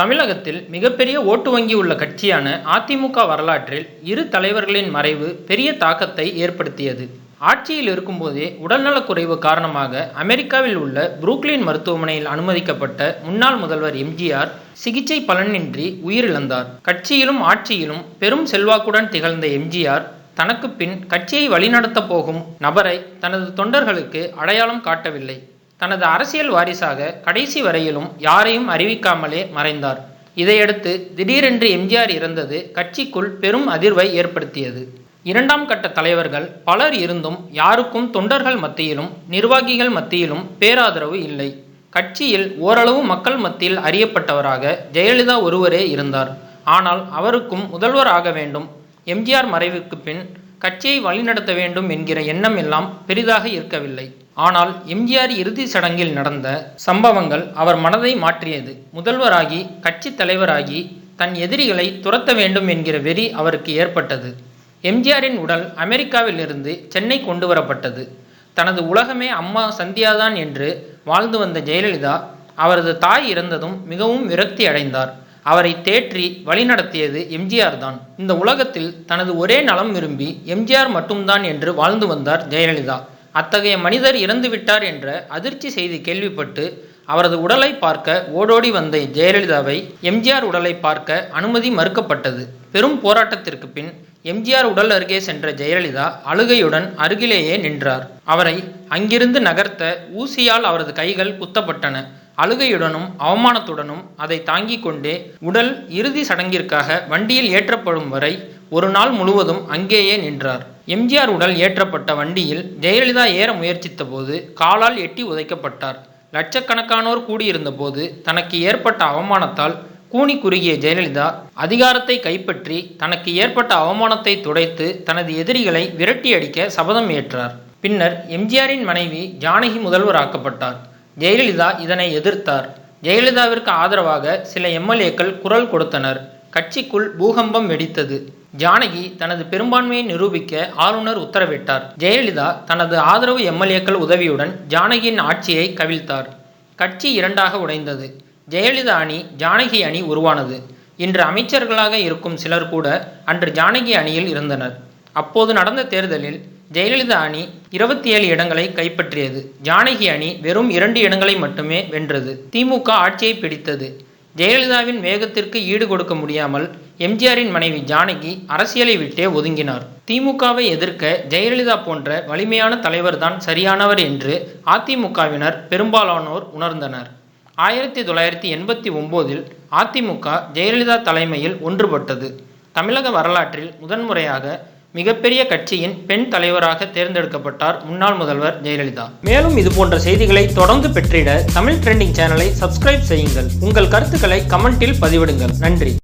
தமிழகத்தில் மிகப்பெரிய ஓட்டு வங்கி உள்ள கட்சியான அதிமுக வரலாற்றில் இரு தலைவர்களின் மறைவு பெரிய தாக்கத்தை ஏற்படுத்தியது. ஆட்சியில் இருக்கும்போதே உடல்நலக்குறைவு காரணமாக அமெரிக்காவில் உள்ள புரூக்லின் மருத்துவமனையில் அனுமதிக்கப்பட்ட முன்னாள் முதல்வர் எம்ஜிஆர் சிகிச்சை பலனின்றி உயிரிழந்தார். கட்சியிலும் ஆட்சியிலும் பெரும் செல்வாக்குடன் திகழ்ந்த எம்ஜிஆர் தனக்கு பின் கட்சியை வழிநடத்தப் போகும் நபரை தனது தொண்டர்களுக்கு அடையாளம் காட்டவில்லை. தனது அரசியல் வாரிசாக கடைசி வரையிலும் யாரையும் அறிவிக்காமலே மறைந்தார். இதையடுத்து திடீரென்று எம்ஜிஆர் இறந்தது கட்சிக்குள் பெரும் அதிர்வை ஏற்படுத்தியது. இரண்டாம் கட்ட தலைவர்கள் பலர் இருந்தும் யாருக்கும் தொண்டர்கள் மத்தியிலும் நிர்வாகிகள் மத்தியிலும் பேராதரவு இல்லை. கட்சியில் ஓரளவு மக்கள் மத்தியில் அறியப்பட்டவராக ஜெயலலிதா ஒருவரே இருந்தார். ஆனால் அவருக்கும் முதல்வர் ஆக வேண்டும். எம்ஜிஆர் மறைவுக்கு பின் கட்சியை வழிநடத்த வேண்டும் என்கிற எண்ணம் எல்லாம் பெரிதாக இருக்கவில்லை. ஆனால் எம்ஜிஆர் இறுதி சடங்கில் நடந்த சம்பவங்கள் அவர் மனதை மாற்றியது. முதல்வராகி கட்சி தலைவராகி தன் எதிரிகளை துரத்த வேண்டும் என்கிற வெறி அவருக்கு ஏற்பட்டது. எம்ஜிஆரின் உடல் அமெரிக்காவில் இருந்து சென்னை கொண்டு வரப்பட்டது. தனது உலகமே அம்மா சந்தியாதான் என்று வாழ்ந்து வந்த ஜெயலலிதா அவரது தாய் இறந்ததும் மிகவும் விரக்தி அடைந்தார். அவரை தேற்றி வழிநடத்தியது எம்ஜிஆர் தான். இந்த உலகத்தில் தனது ஒரே நலம் விரும்பி எம்ஜிஆர் மட்டும்தான் என்று வாழ்ந்து வந்தார் ஜெயலலிதா. அத்தகைய மனிதர் இறந்துவிட்டார் என்ற அதிர்ச்சி செய்தி கேள்விப்பட்டு அவரது உடலை பார்க்க ஓடோடி வந்த ஜெயலலிதாவை எம்ஜிஆர் உடலை பார்க்க அனுமதி மறுக்கப்பட்டது. பெரும் போராட்டத்திற்கு பின் எம்ஜிஆர் உடல் அருகே சென்ற ஜெயலலிதா அழுகையுடன் அருகிலேயே நின்றார். அவரை அங்கிருந்து நகர்த்த ஊசியால் அவரது கைகள் குத்தப்பட்டன. அழுகையுடனும் அவமானத்துடனும் அதை தாங்கிக் கொண்டே உடல் இறுதி சடங்கிற்காக வண்டியில் ஏற்றப்படும் வரை ஒரு நாள் முழுவதும் அங்கேயே நின்றார். எம்ஜிஆர் உடல் ஏற்றப்பட்ட வண்டியில் ஜெயலலிதா ஏற முயற்சித்த போது காலால் எட்டி உதைக்கப்பட்டார். லட்சக்கணக்கானோர் கூடியிருந்த போது தனக்கு ஏற்பட்ட அவமானத்தால் கூனி குறுகிய ஜெயலலிதா அதிகாரத்தை கைப்பற்றி தனக்கு ஏற்பட்ட அவமானத்தை துடைத்து தனது எதிரிகளை விரட்டி அடிக்க சபதம் ஏற்றார். பின்னர் எம்ஜிஆரின் மனைவி ஜானகி முதல்வராக்கப்பட்டார். ஜெயலலிதா இதனை எதிர்த்தார். ஜெயலலிதாவிற்கு ஆதரவாக சில எம்எல்ஏக்கள் குரல் கொடுத்தனர். கட்சிக்குள் பூகம்பம் வெடித்தது. ஜானகி தனது பெரும்பான்மையை நிரூபிக்க ஆளுநர் உத்தரவிட்டார். ஜெயலலிதா தனது ஆதரவு எம்எல்ஏக்கள் உதவியுடன் ஜானகியின் ஆட்சியை கவிழ்த்தார். கட்சி இரண்டாக உடைந்தது. ஜெயலலிதா அணி ஜானகி அணி உருவானது. இன்று அமைச்சர்களாக இருக்கும் சிலர் கூட அன்று ஜானகி அணியில் இருந்தனர். அப்போது நடந்த தேர்தலில் ஜெயலலிதா அணி இருபத்தி ஏழு இடங்களை கைப்பற்றியது. ஜானகி அணி வெறும் இரண்டு இடங்களை மட்டுமே வென்றது. திமுக ஆட்சியை பிடித்தது. ஜெயலலிதாவின் வேகத்திற்கு ஈடு கொடுக்க முடியாமல் எம்ஜிஆரின் மனைவி ஜானகி அரசியலை விட்டே ஒதுங்கினார். திமுகவை எதிர்க்க ஜெயலலிதா போன்ற வலிமையான தலைவர்தான் சரியானவர் என்று அதிமுகவினர் பெரும்பாலானோர் உணர்ந்தனர். ஆயிரத்தி தொள்ளாயிரத்தி எண்பத்தி ஒம்போதில் அதிமுக ஜெயலலிதா தலைமையில் ஒன்றுபட்டது. தமிழக வரலாற்றில் முதன்முறையாக மிகப்பெரிய கட்சியின் பெண் தலைவராக தேர்ந்தெடுக்கப்பட்டார் முன்னாள் முதல்வர் ஜெயலலிதா. மேலும் இது போன்ற செய்திகளை தொடர்ந்து பெற்றிட தமிழ் ட்ரெண்டிங் சேனலை சப்ஸ்கிரைப் செய்யுங்கள். உங்கள் கருத்துக்களை கமெண்டில் பதிவிடுங்கள். நன்றி.